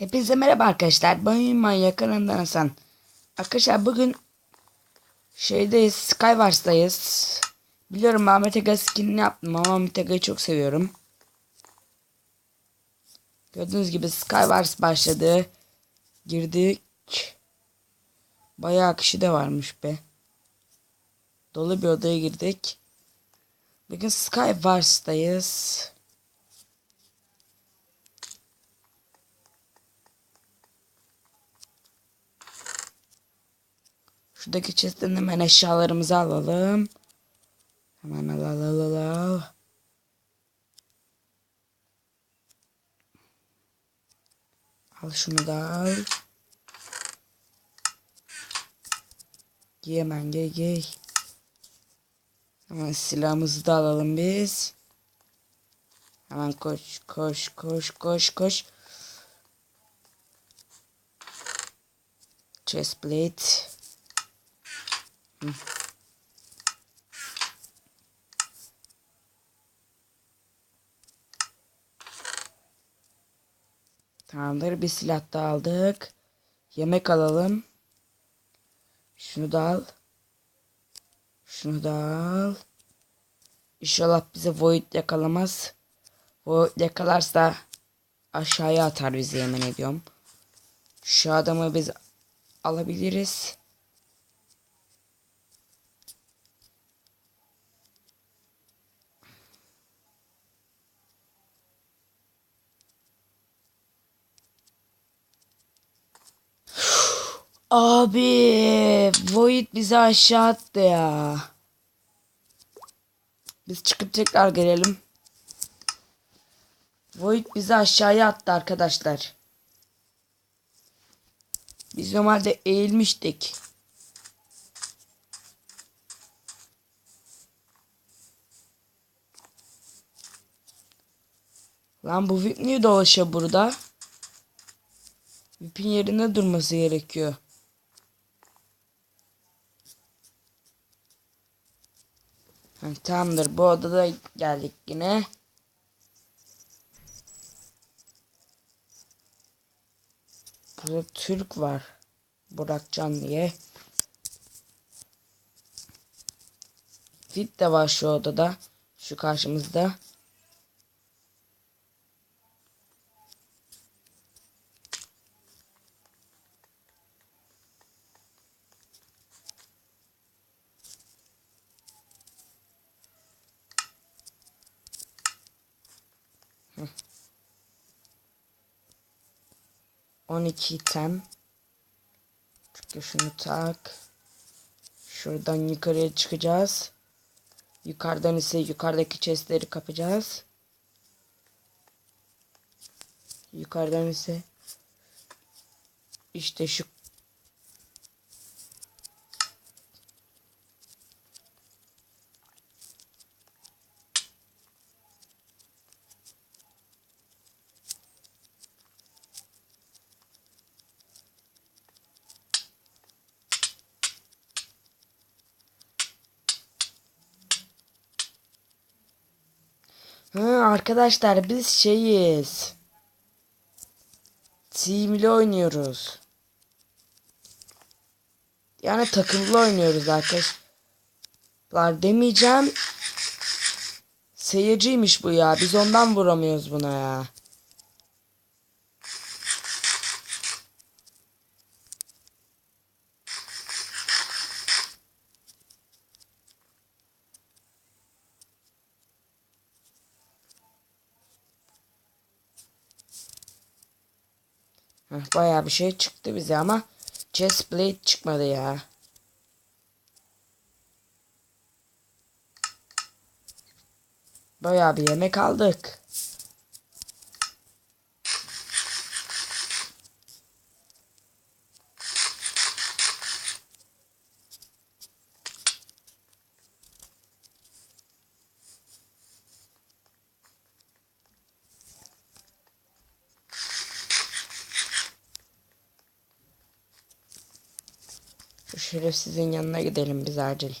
Hepinize merhaba arkadaşlar. Ben Manyak kanalından Hasan. Arkadaşlar bugün şeydeyiz. Skywars'tayız. Biliyorum Ahmet Ega skinini yaptım ama Ahmet Ega'yı çok seviyorum. Gördüğünüz gibi Skywars başladı. Girdik. Bayağı kişi de varmış be. Dolu bir odaya girdik. Bugün Skywars'tayız. Şuradaki chest'ten hemen eşyalarımızı alalım. Hemen al al al al al. Şunu da al. Giy hemen giy giy. Hemen silahımızı da alalım biz. Hemen koş koş koş koş koş. Chestplate. Hı. Tamamdır bir silah da aldık. Yemek alalım. Şunu da al. Şunu da al. İnşallah bize Void yakalamaz. Void yakalarsa aşağıya atar bizi yemin ediyorum. Şu adamı biz alabiliriz. Abi Void bizi aşağı attı ya. Biz çıkıp tekrar gelelim. Void bizi aşağıya attı arkadaşlar. Biz normalde eğilmiştik. Lan bu VIP niye dolaşıyor burada? VIP'in yerinde durması gerekiyor. Tamamdır bu odada geldik yine. Burada Türk var. Burakcan diye. Fit de var şu odada. Şu karşımızda. 12 item. Çünkü şunu tak. Şuradan yukarıya çıkacağız. Yukarıdan ise yukarıdaki chestleri kapacağız. Yukarıdan ise işte şu Hı, arkadaşlar biz şeyiz. Team'li oynuyoruz. Yani takımlı oynuyoruz arkadaşlar demeyeceğim. Seyirciymiş bu ya. Biz ondan vuramıyoruz buna ya. Heh, bayağı bir şey çıktı bize ama chestplate çıkmadı ya. Bayağı bir yemek aldık. Şerefsizin yanına gidelim biz acil.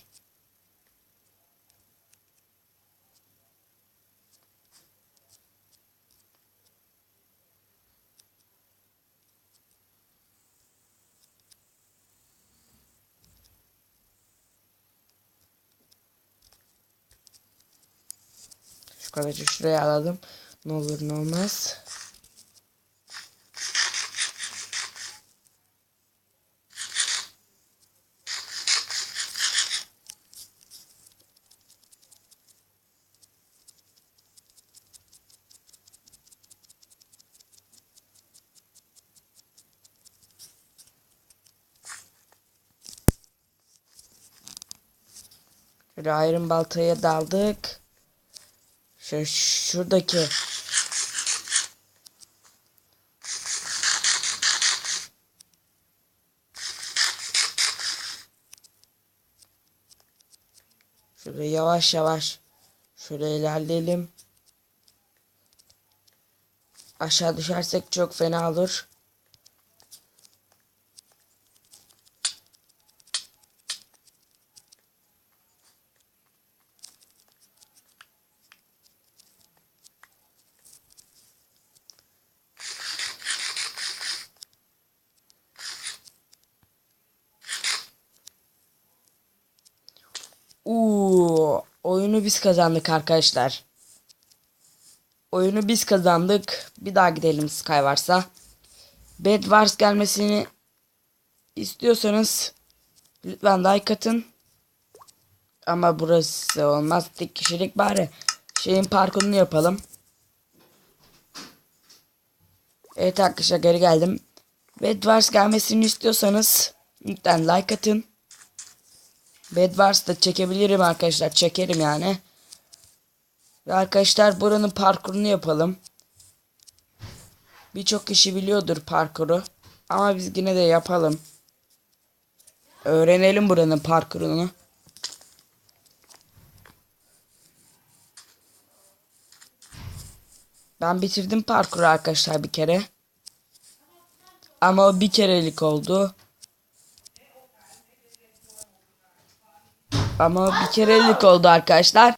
Şu kadarcık şuraya aladım. Ne olur ne olmaz. Şöyle ayrım baltaya daldık. Şu şuradaki Şöyle yavaş yavaş şöyle ilerleyelim. Aşağı düşersek çok fena olur. Uuu, oyunu biz kazandık arkadaşlar. Oyunu biz kazandık. Bir daha gidelim Skywars'a. Bed Wars gelmesini istiyorsanız lütfen like atın. Ama burası olmaz. Tek kişilik bari şeyin parkurunu yapalım. Evet arkadaşlar geri geldim. Bed Wars gelmesini istiyorsanız lütfen like atın. Bed Wars da çekebilirim arkadaşlar. Çekerim yani. Ve arkadaşlar buranın parkurunu yapalım. Birçok kişi biliyordur parkuru. Ama biz yine de yapalım. Öğrenelim buranın parkurunu. Ben bitirdim parkuru arkadaşlar bir kere. Ama o bir kerelik oldu. Ama bir kerelik oldu arkadaşlar.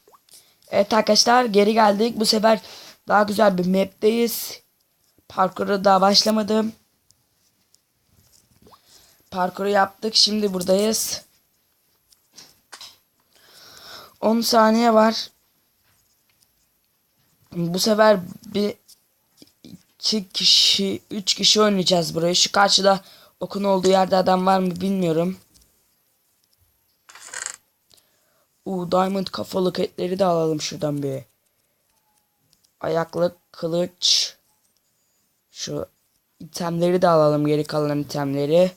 Evet arkadaşlar geri geldik. Bu sefer daha güzel bir map'teyiz. Parkuru daha başlamadım. Parkuru yaptık. Şimdi buradayız. 10 saniye var. Bu sefer bir iki kişi, üç kişi oynayacağız burayı. Şu karşıda okun olduğu yerde adam var mı bilmiyorum. U diamond kafalık etleri de alalım şuradan bir. Ayaklık, kılıç. Şu itemleri de alalım geri kalan itemleri.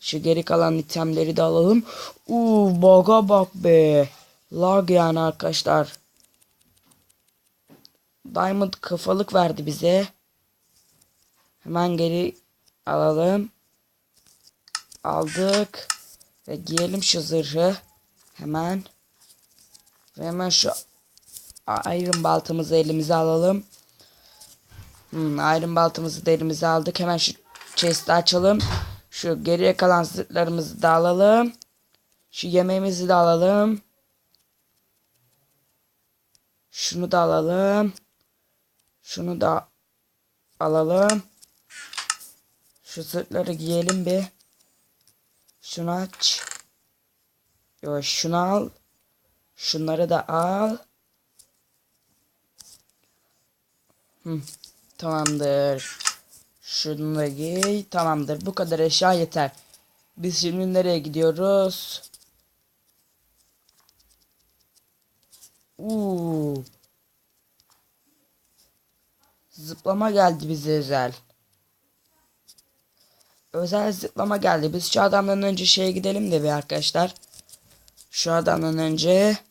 Şu geri kalan itemleri de alalım. Uuu baga bak be. Lag yani arkadaşlar. Diamond kafalık verdi bize. Hemen geri alalım. Aldık. Ve giyelim şu zırhı. Hemen. Ve hemen şu iron baltamızı elimize alalım. Hmm, iron baltamızı da elimize aldık. Hemen şu chest'i açalım. Şu geriye kalan zırhlarımızı da alalım. Şu yemeğimizi de alalım. Şunu da alalım. Şunu da alalım. Şu zırhları giyelim bir. Şunu aç. Yo şunu al. Şunları da al. Hı, tamamdır. Şunu da giy. Tamamdır. Bu kadar eşya yeter. Biz şimdi nereye gidiyoruz? Uuu. Zıplama geldi bize özel. Özel zıplama geldi. Biz şu adamdan önce şeye gidelim de bir arkadaşlar. Şu adamdan önce.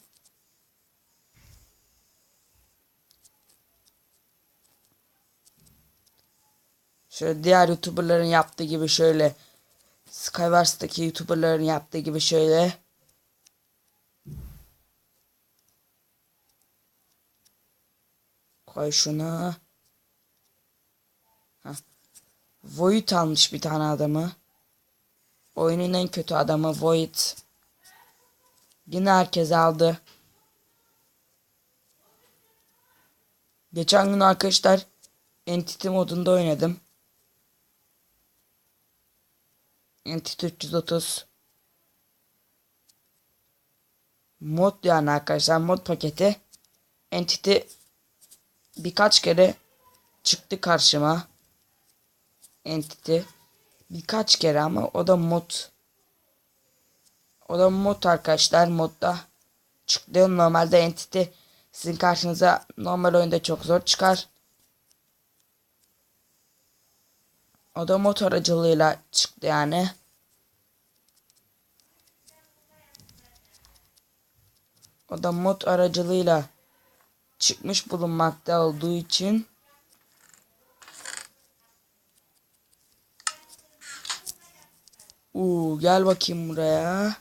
Şöyle diğer youtuberların yaptığı gibi şöyle. Skywars'taki youtuberların yaptığı gibi şöyle. Koy şunu. Void almış bir tane adamı. Oyunun en kötü adamı Void. Yine herkes aldı. Geçen gün arkadaşlar Entity modunda oynadım. Entity 330 mod yani arkadaşlar mod paketi Entity birkaç kere çıktı karşıma. Entity. Birkaç kere ama o da mod. O da mod arkadaşlar. Modda çıktı. Normalde Entity sizin karşınıza normal oyunda çok zor çıkar. O da mod aracılığıyla çıktı yani. O da mod aracılığıyla çıkmış bulunmakta olduğu için Uuu gel bakayım buraya.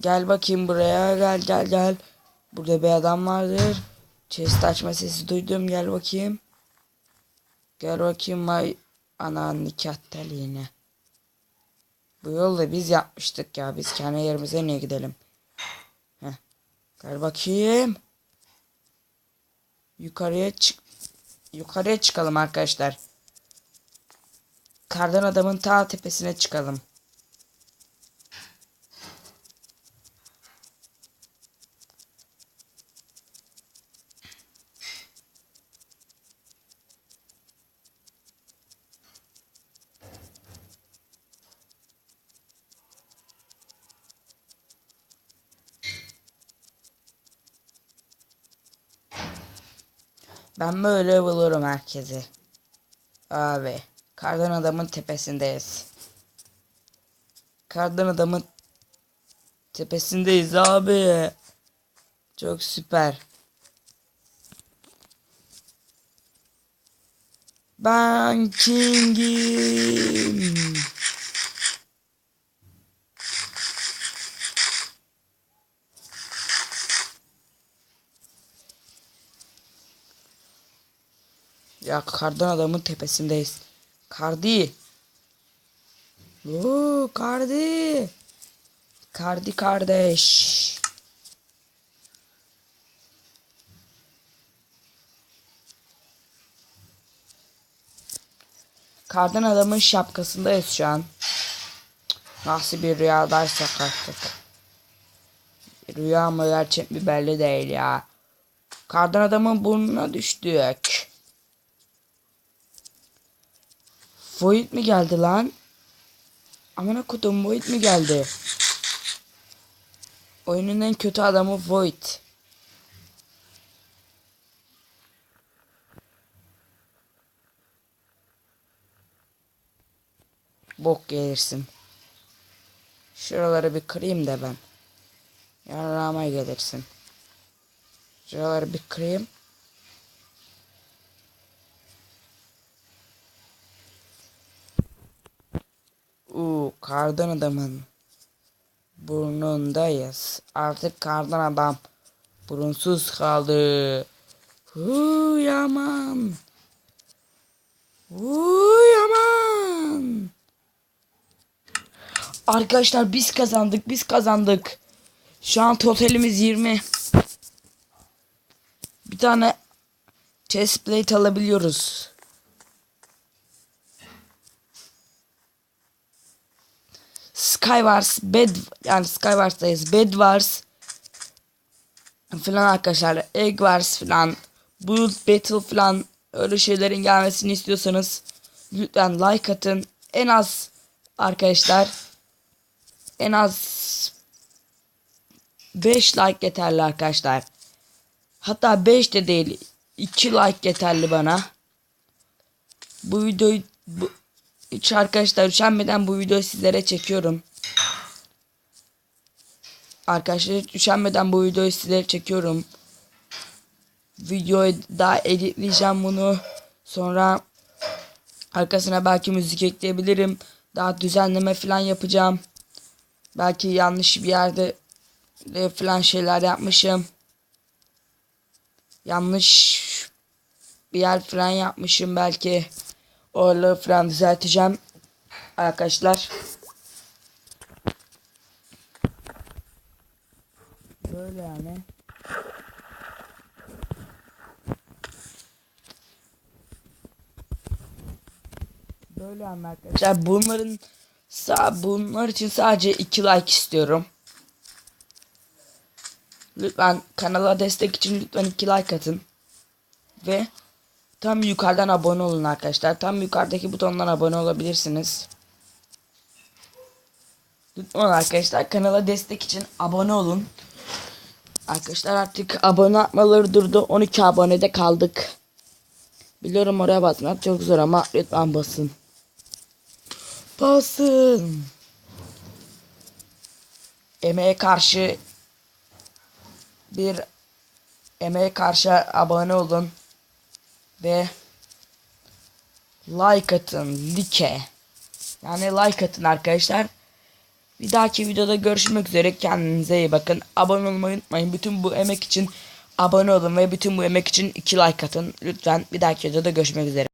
Gel bakayım buraya. Gel gel gel. Burada bir adam vardır. Chest açma sesi duydum. Gel bakayım. Gel bakayım vay ananın nikah teliğine. Bu yolda biz yapmıştık ya. Biz kendi yerimize niye gidelim? Heh. Gel bakayım. Yukarıya çık. Yukarıya çıkalım arkadaşlar. Kardan adamın ta tepesine çıkalım. Ben böyle bulurum herkesi. Abi. Kardan adamın tepesindeyiz. Kardan adamın tepesindeyiz abi. Çok süper. Ben King'im. Ya kardan adamın tepesindeyiz. Kardi. Oo, Kardi. Kardi kardeş. Kardan adamın şapkasındayız şu an. Nasıl bir rüyadaysak artık. Rüya mı gerçek mi belli değil ya. Kardan adamın burnuna düştük. Void mi geldi lan? Amına kodum Void mi geldi? Oyunun en kötü adamı Void. Bok gelirsin. Şuraları bir kırayım da ben. Yarrağıma gelirsin. Şuraları bir kırayım. Uuu kardan adamın burnundayız. Artık kardan adam burunsuz kaldı. Huu yaman. Huu yaman. Arkadaşlar biz kazandık biz kazandık. Şu an totalimiz 20. Bir tane chest plate alabiliyoruz. Skywars Bed yani Skywars'tayız. Bed Wars falan arkadaşlar. Egg Wars falan. Blood Battle falan öyle şeylerin gelmesini istiyorsanız lütfen like atın. En az arkadaşlar en az 5 like yeterli arkadaşlar. Hatta 5 de değil 2 like yeterli bana. Bu videoyu bu, hiç arkadaşlar üşenmeden bu videoyu sizlere çekiyorum. Arkadaşlar hiç üşenmeden bu videoyu sizlere çekiyorum. Videoyu daha editleyeceğim bunu. Sonra arkasına belki müzik ekleyebilirim. Daha düzenleme falan yapacağım. Belki yanlış bir yerde de falan şeyler yapmışım. Yanlış bir yer falan yapmışım belki. Oraları falan düzelteceğim. Arkadaşlar. Böyle yani. Böyle yani arkadaşlar. Bunların sağ bunlar için sadece 2 like istiyorum. Lütfen kanala destek için lütfen 2 like atın. Ve tam yukarıdan abone olun arkadaşlar. Tam yukarıdaki butondan abone olabilirsiniz. Lütfen arkadaşlar kanala destek için abone olun. Arkadaşlar artık abone atmaları durdu. 12 abonede kaldık. Biliyorum oraya basmak çok zor ama lütfen basın. Basın. Emeğe karşı bir emeğe karşı abone olun ve like atın like yani like atın arkadaşlar bir dahaki videoda görüşmek üzere. Kendinize iyi bakın. Abone olmayı unutmayın. Bütün bu emek için abone olun ve bütün bu emek için 2 like atın. Lütfen bir dahaki videoda görüşmek üzere